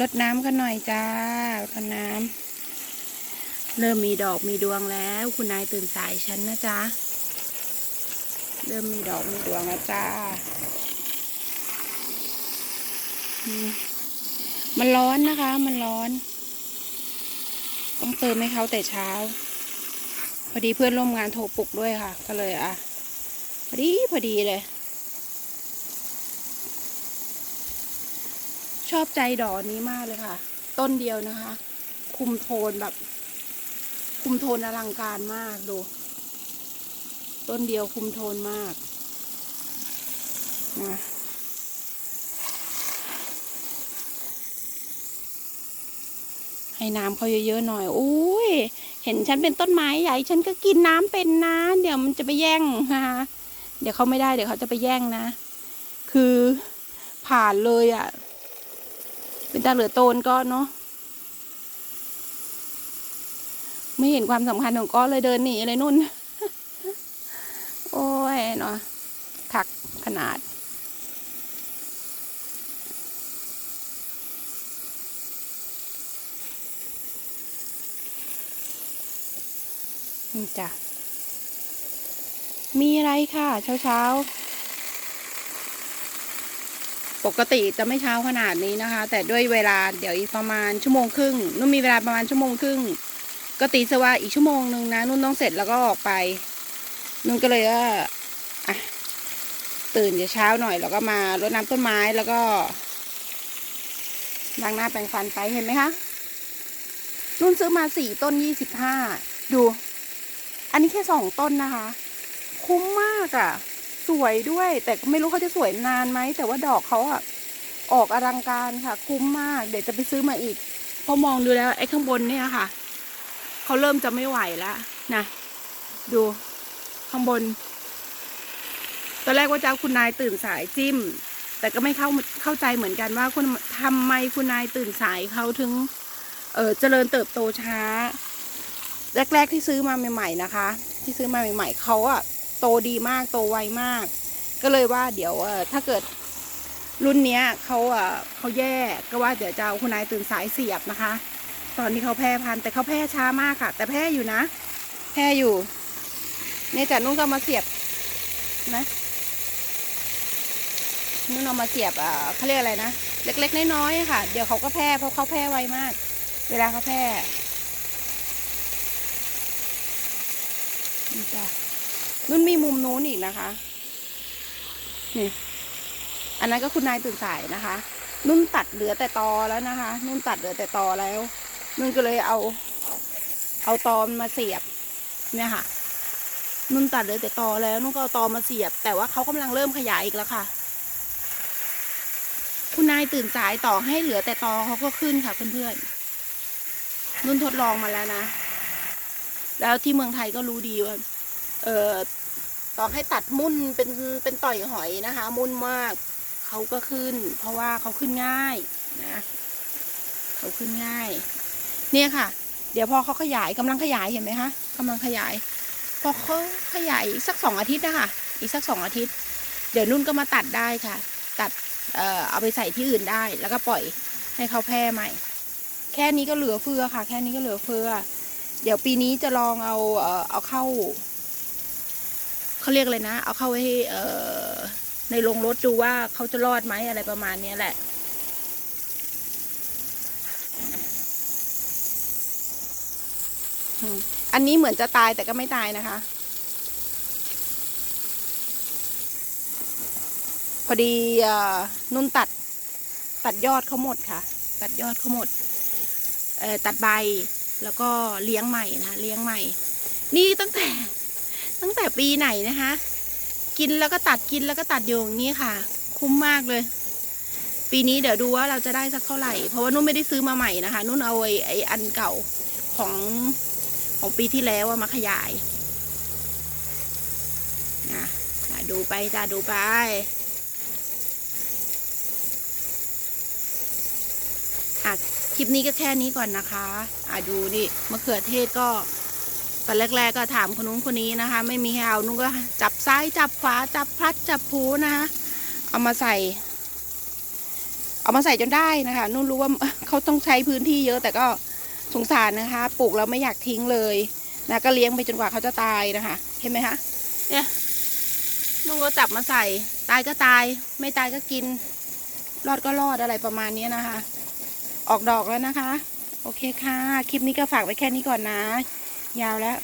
รดน้ำกันหน่อยจ้ารดน้ำเริ่มมีดอกมีดวงแล้ว คุณนายตื่นสายฉันนะจ๊ะ เริ่มมีดอกมีดวงแล้วจ้า มันร้อนนะคะ มันร้อน ต้องเติมให้เขาแต่เช้า พอดีเพื่อนร่วมงานโทรปลุกด้วยค่ะ ก็เลยอะ พอดีพอดีเลย ชอบใจดอกนี้มากเลยค่ะ ต้นเดียวนะคะ คุมโทนแบบ คุมโทนอลังการมากดู ต้นเดียวคุมโทนมากนะให้น้ำเขาเยอะๆหน่อยอุ้ย เห็นฉันเป็นต้นไม้ใหญ่ ฉันก็กินน้ำเป็นนะ เดี๋ยวมันจะไปแย่งนะคะเดี๋ยวเขาไม่ได้ เดี๋ยวเขาจะไปแย่งนะ คือผ่านเลยอะ่ะ เป็นตาเหลือโตนก็เนาะไม่เห็นความสำคัญของก้อนเลยเดินหนีอะไรนู่น โอ้ยเนาะถักขนาดนี่จ้ะมีอะไรค่ะ เช้าเช้า ปกติจะไม่เช้าขนาดนี้นะคะ แต่ด้วยเวลาเดี๋ยวอีกประมาณชั่วโมงครึ่งนุ่นมีเวลาประมาณชั่วโมงครึ่งก็ตีซะว่าอีกชั่วโมงหนึ่งนะนุ่นต้องเสร็จแล้วก็ออกไป นุ่นก็เลยว่าตื่นจะเช้าหน่อยแล้วก็มารดน้ำต้นไม้แล้วก็ล้างหน้าแปรงฟันไปเห็นไหมคะ นุ่นซื้อมาสี่ต้นยี่สิบห้าดู อันนี้แค่สองต้นนะคะ คุ้มมากอะ่ะ สวยด้วย แต่ก็ไม่รู้เขาจะสวยนานไหม แต่ว่าดอกเขาอะ่ะ ออกอลังการค่ะ คุ้มมาก เดี๋ยวจะไปซื้อมาอีก พอมองดูแล้วไอ้ข้างบนเนี่ยค่ะ เขาเริ่มจะไม่ไหวแล้วนะ ดูข้างบน ตอนแรกว่าจะคุณนายตื่นสายจิ้ม แต่ก็ไม่เข้าเข้าใจเหมือนกันว่าคุณทำไมคุณนายตื่นสายเขาถึง เออเจริญเติบโตช้า แรก ๆที่ซื้อมาใหม่ ๆ นะคะ ที่ซื้อมาใหม่ ๆเขาอะ โตดีมากโตไวมาก ก็เลยว่าเดี๋ยวถ้าเกิดรุ่นเนี้ยเขาเออเขาแย่ก็ว่าเดี๋ยวจะเอาคุณนายตื่นสายเสียบนะคะ ตอนที่เขาแพร่พันธุ์แต่เขาแพร่ช้ามากค่ะ แต่แพร่อยู่นะ แพร่อยู่เนี่ยจากนุ่นก็มาเสียบนะนุ่นเอามาเสียบอ่าเขาเรียกอะไรนะเล็กๆน้อยๆค่ะ เดี๋ยวเขาก็แพร่เพราะเขาแพร่ไวมาก เวลาเขาแพร่นี่จ้ะ นุ่นมีมุมนู้นอีกนะคะ นี่ อันนั้นก็คุณนายตื่นสายนะคะ นุ่นตัดเหลือแต่ตอแล้วนะคะ นุ่นตัดเหลือแต่ตอแล้ว นุ่นก็เลยเอา เอาตอมมาเสียบ เนี่ยค่ะ นุ่นตัดเหลยแต่ตอแล้ว นุ่นก็เอาตอมาเสียบ แต่ว่าเขากำลังเริ่มขยายอีกแล้วค่ะ คุณนายตื่นสายต่อให้เหลือแต่ตอเขาก็ขึ้นค่ะเพื่อนๆ นุ่นทดลองมาแล้วนะ แล้วที่เมืองไทยก็รู้ดีว่า เออต่อให้ตัดมุ่นเป็นเป็นต่อยหอยนะคะ มุ่นมากเขาก็ขึ้น เพราะว่าเขาขึ้นง่ายนะเขาขึ้นง่าย เนี่ยค่ะ เดี๋ยวพอเขาขยายกำลังขยายเห็นไหมคะกำลังขยาย พอเขาขยายอีกสักสองอาทิตย์นะคะอีกสักสองอาทิตย์ เดี๋ยวนุ่นก็มาตัดได้ค่ะ ตัดเอ่อเอาไปใส่ที่อื่นได้ แล้วก็ปล่อยให้เขาแพร่ใหม่ แค่นี้ก็เหลือเฟือค่ะ แค่นี้ก็เหลือเฟือ เดี๋ยวปีนี้จะลองเอาเอาเข้า เขาเรียกอะไรนะ เอาเข้าไว้ให้เออในโรงรถดูว่าเขาจะรอดไหมอะไรประมาณเนี้ยแหละอันนี้เหมือนจะตายแต่ก็ไม่ตายนะคะ พอดีอนุ่นตัดตัดยอดเขาหมดค่ะ ตัดยอดเขาหมดเอ่อตัดใบแล้วก็เลี้ยงใหม่นะเลี้ยงใหม่ นี่ตั้งแต่ ตั้งแต่ปีไหนนะคะ กินแล้วก็ตัดกินแล้วก็ตัดอยู่อย่างนี้ค่ะ คุ้มมากเลย ปีนี้เดี๋ยวดูว่าเราจะได้สักเท่าไหร่ เพราะว่านุ่นไม่ได้ซื้อมาใหม่นะคะ นุ่นเอาไอ้ไอ้อันเก่าของของปีที่แล้วมาขยายนะอะดูไปจ้าดูไปอะคลิปนี้ก็แค่นี้ก่อนนะคะ อะดูนี่มะเขือเทศก็ ตอนแรกๆก็ถามคนนู้นคนนี้นะคะ ไม่มีให้เอานุ่นก็จับซ้ายจับขวาจับพลัดจับผูนะคะเอามาใส่ เอามาใส่จนได้นะคะ นุ่นรู้ว่าเขาต้องใช้พื้นที่เยอะแต่ก็สงสารนะคะ ปลูกแล้วไม่อยากทิ้งเลยนะก็เลี้ยงไปจนกว่าเขาจะตายนะคะ เห็นไหมคะเนี่ยนุ่นก็จับมาใส่ ตายก็ตาย ไม่ตายก็กิน รอดก็รอดอะไรประมาณนี้นะคะ ออกดอกแล้วนะคะ โอเคค่ะ คลิปนี้ก็ฝากไว้แค่นี้ก่อนนะ ยาวแล้ว